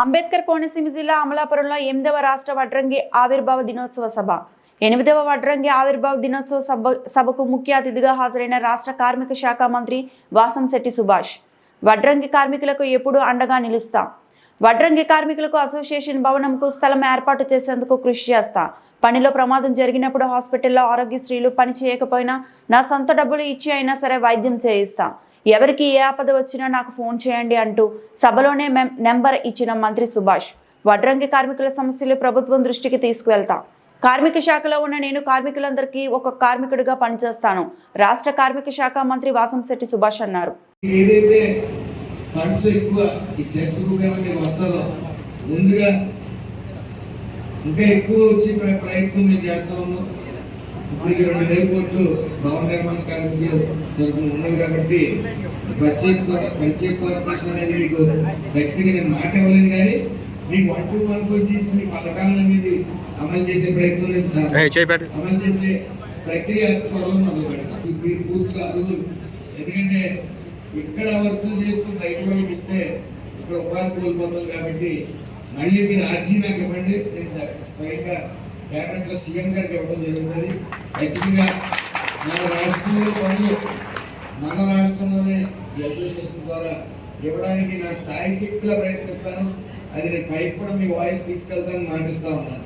అంబేద్కర్ కోనసీమ జిల్లా అమలాపురంలో ఎనిమిదవ రాష్ట్ర వడ్రంగి ఆవిర్భావ దినోత్సవ సభ. ఎనిమిదవ వడ్రంగి ఆవిర్భావ దినోత్సవ సభ సభకు ముఖ్య అతిథిగా హాజరైన రాష్ట్ర కార్మిక శాఖ మంత్రి వాసంశెట్టి సుభాష్. వడ్రంగి కార్మికులకు ఎప్పుడూ అండగా నిలుస్తా. వడ్రంగి కార్మికులకు అసోసియేషన్ భవనంకు స్థలం ఏర్పాటు చేసేందుకు కృషి చేస్తా. పనిలో ప్రమాదం జరిగినప్పుడు హాస్పిటల్లో ఆరోగ్యశ్రీలు పని చేయకపోయినా నా సొంత డబ్బులు ఇచ్చి అయినా సరే వైద్యం చేయిస్తా. ఎవరికి ఏ ఆపద వచ్చినా నాకు ఫోన్ చేయండి అంటూ సభలోనే మెం- నెంబర్ ఇచ్చిన మంత్రి సుభాష్ వడ్రంగి కార్మికుల సమస్యలు ప్రభుత్వం దృష్టికి తీసుకువెళ్తా. కార్మిక శాఖలో ఉన్న నేను కార్మికులందరికీ ఒక కార్మికుడిగా పనిచేస్తాను రాష్ట్ర కార్మిక శాఖ మంత్రి వాసంశెట్టి సుభాష్ అన్నారు. ఏదైతే ఫండ్స్ ఎక్కువ ఈ సెస్ వస్తుందో ముందుగా ఇంకా ఎక్కువ వచ్చే ప్రయత్నం మేము చేస్తా ఉన్నాం. ఇప్పటికి రెండు వేల కోట్లు భవన నిర్మాణ కార్మికులు తరపున ఉన్నది కాబట్టి ప్రత్యేక ప్రత్యేక కార్పొరేషన్ అనేది మీకు ఖచ్చితంగా నేను మాట ఇవ్వలేను కానీ మీకు వన్ టూ వన్ ఫోర్ చేసి మీ పథకాలను అనేది అమలు చేసే ప్రయత్నం. అమలు చేసే ప్రక్రియ త్వరలో మొదలు పెడతాం. మీరు పూర్తిగా అర్హులు. ఎందుకంటే ఇక్కడ వర్కులు చేస్తూ బయట వాళ్ళకి ఇస్తే ఇక్కడ ఉపాధి కోల్పోతాం కాబట్టి మళ్ళీ మీరు అర్జీ నాకు ఇవ్వండి. నేను స్వయంగా క్యాబినెట్లో సీఎం గారికి ఇవ్వడం జరుగుతుంది. ఖచ్చితంగా మన రాష్ట్రంలో పనులు మన రాష్ట్రంలోనే ఈ అసోసియేషన్ ద్వారా ఇవ్వడానికి నా సాయి శక్తిలో ప్రయత్నిస్తాను. అది నేను పైకి కూడా మీ వాయిస్ తీసుకెళ్తాను మాటిస్తూ ఉన్నాను.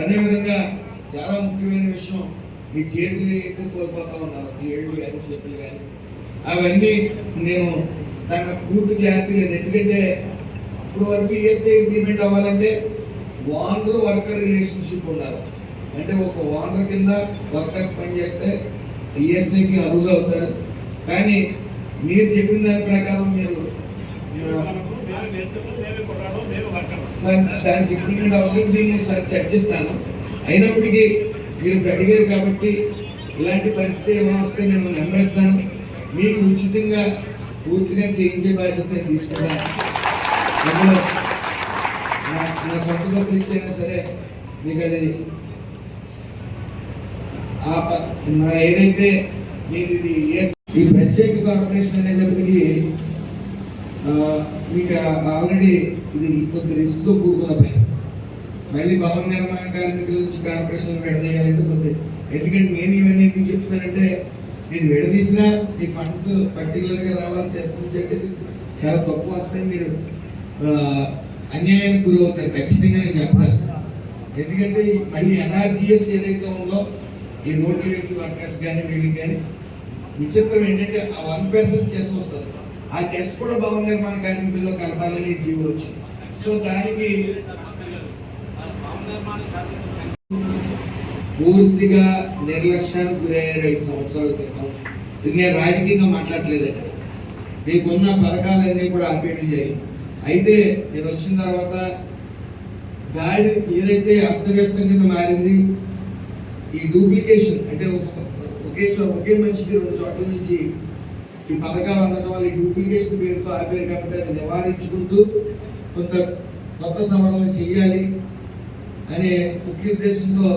అదేవిధంగా చాలా ముఖ్యమైన విషయం మీ చేతులు అయితే కోల్పోతా ఉన్నారు మీ ఏళ్ళు కానీ చేతులు కానీ అవన్నీ నేను నాకు పూర్తి క్లారిటీ లేదు. ఎందుకంటే ఇప్పుడు వరకు ఈఎస్ఐ ఇంప్లిమెంట్ అవ్వాలంటే ఓనర్ వర్కర్ రిలేషన్షిప్ ఉండాలి. అంటే ఒక ఓనర్ కింద వర్కర్స్ పనిచేస్తే ఈఎస్ఐకి అర్హులు అవుతారు. కానీ మీరు చెప్పిన దాని ప్రకారం మీరు దానికి ఇంప్లిమెంట్ అవ్వలేదు దీన్ని ఒకసారి చర్చిస్తాను. అయినప్పటికీ మీరు అడిగారు కాబట్టి ఇలాంటి పరిస్థితి ఏమైనా వస్తే నేను నెంబరిస్తాను మీకు ఉచితంగా పూర్తిగా చేయించే బాధ్యత నేను తీసుకుంటాను అందులో నా నా సొంత డబ్బులు ఇచ్చైనా సరే మీకు అది ఆ ప- మన ఏదైతే మీది ఇది ఎస్ ఈ ప్రత్యేక కార్పొరేషన్ అనేటప్పటికి మీకు ఆల్రెడీ ఇది కొద్ది రిస్క్తో కూడుకున్న పని మళ్ళీ భవన నిర్మాణ కార్మికుల నుంచి కార్పొరేషన్ విడదీయాలంటే కొద్ది ఎందుకంటే నేను ఇవన్నీ ఎందుకు చెప్తున్నానంటే మీరు విడదీసినా మీ ఫండ్స్ పర్టికులర్గా రావాలి చేసుకుంటే చాలా తక్కువ వస్తాయి మీరు అన్యాయానికి గురవుతారు ఖచ్చితంగా నేను చెప్పాలి ఎందుకంటే మళ్ళీ ఎన్ఆర్జిఎస్ ఏదైతే ఉందో ఈ రోడ్లు వేసి వర్కర్స్ కానీ వీళ్ళకి కానీ విచిత్రం ఏంటంటే ఆ వన్ పర్సెంట్ చెస్ వస్తుంది. ఆ చెస్ కూడా భవన నిర్మాణ కార్మికుల్లో కలపాలని జీవో వచ్చింది సో దానికి పూర్తిగా నిర్లక్ష్యానికి గురయ్యారు ఐదు సంవత్సరాల క్రితం. ఇది నేను రాజకీయంగా మాట్లాడలేదండి మీకున్న పథకాలన్నీ కూడా ఆపేయడం జరిగింది. అయితే నేను వచ్చిన తర్వాత గాడి ఏదైతే అస్తవ్యస్తం కింద మారింది ఈ డూప్లికేషన్ అంటే ఒక ఒకే చో ఒకే మనిషికి రెండు చోట్ల నుంచి ఈ పథకాలు అందడం వల్ల ఈ డూప్లికేషన్ పేరుతో ఆపేరు కాబట్టి అది నివారించుకుంటూ కొంత కొత్త సవరణ చేయాలి అనే ముఖ్య ఉద్దేశంతో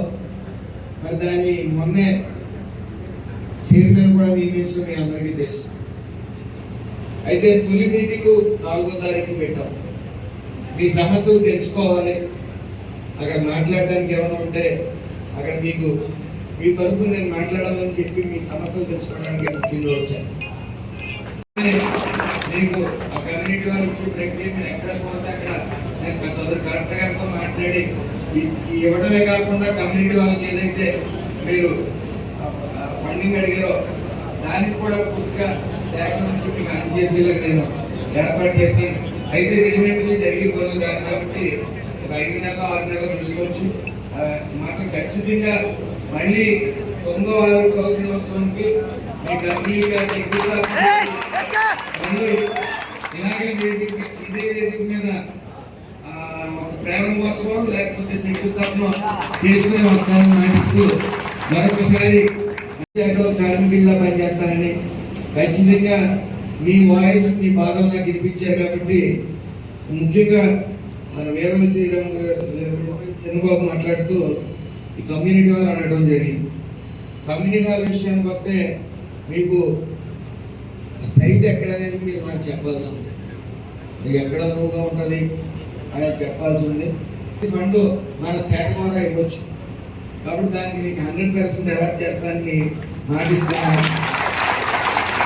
మరి దాన్ని మొన్నే చైర్మన్ కూడా నియమించుకుని అందరికీ తెలుసు. అయితే తొలి మీటింగ్ నాలుగో తారీఖు పెట్టాం. మీ సమస్యలు తెలుసుకోవాలి. అక్కడ మాట్లాడడానికి ఏమైనా ఉంటే అక్కడ మీకు మీ తరపు నేను మాట్లాడాలని చెప్పి మీ సమస్యలు తెలుసుకోవడానికి ముఖ్యంగా వచ్చాను. మీకు ఆ కమ్యూనిటీ వారు ఇచ్చే ప్రక్రియ మీరు ఎక్కడ పోతే అక్కడ నేను సదరు కలెక్టర్ గారితో మాట్లాడి ఇవ్వడమే కాకుండా కమ్యూనిటీ వాళ్ళకి ఏదైతే మీరు ఫండింగ్ అడిగారో దానికి కూడా పూర్తిగా శాఖ నుంచి మీకు అందజేసేలాగా నేను ఏర్పాటు చేస్తాను. అయితే వెరిమెంట్గా జరిగే పనులు కాదు కాబట్టి ఒక ఐదు నెలలు ఆరు నెలలు తీసుకోవచ్చు. మాత్రం ఖచ్చితంగా మళ్ళీ తొమ్మిదో ఆరు పదవ దినోత్సవానికి మళ్ళీ ఇలాగే వేదిక ఇదే వేదిక మీద ఆ, ఒక ప్రారంభోత్సవం లేకపోతే శంకుస్థాపన చేసుకుని మాటిస్తూ మరొకసారి కార్మికుల్లా పనిచేస్తానని ఖచ్చితంగా మీ వాయిస్ మీ బాధలు నాకు వినిపించారు కాబట్టి ముఖ్యంగా మన వీరవల శ్రీరామ్ గారు చంద్రబాబు మాట్లాడుతూ ఈ కమ్యూనిటీ వాళ్ళు అనడం జరిగింది. కమ్యూనిటీ వాళ్ళ విషయానికి వస్తే మీకు సైట్ ఎక్కడ అనేది మీరు నాకు చెప్పాల్సి ఉంది. మీకు ఎక్కడ అనువుగా ఉంటుంది అనేది చెప్పాల్సి ఉంది. ఈ ఫండ్ మన శాఖ ద్వారా ఇవ్వచ్చు. కాబట్టి దానికి నీకు హండ్రెడ్ పర్సెంట్ అవాయిడ్ చేస్తానని That is the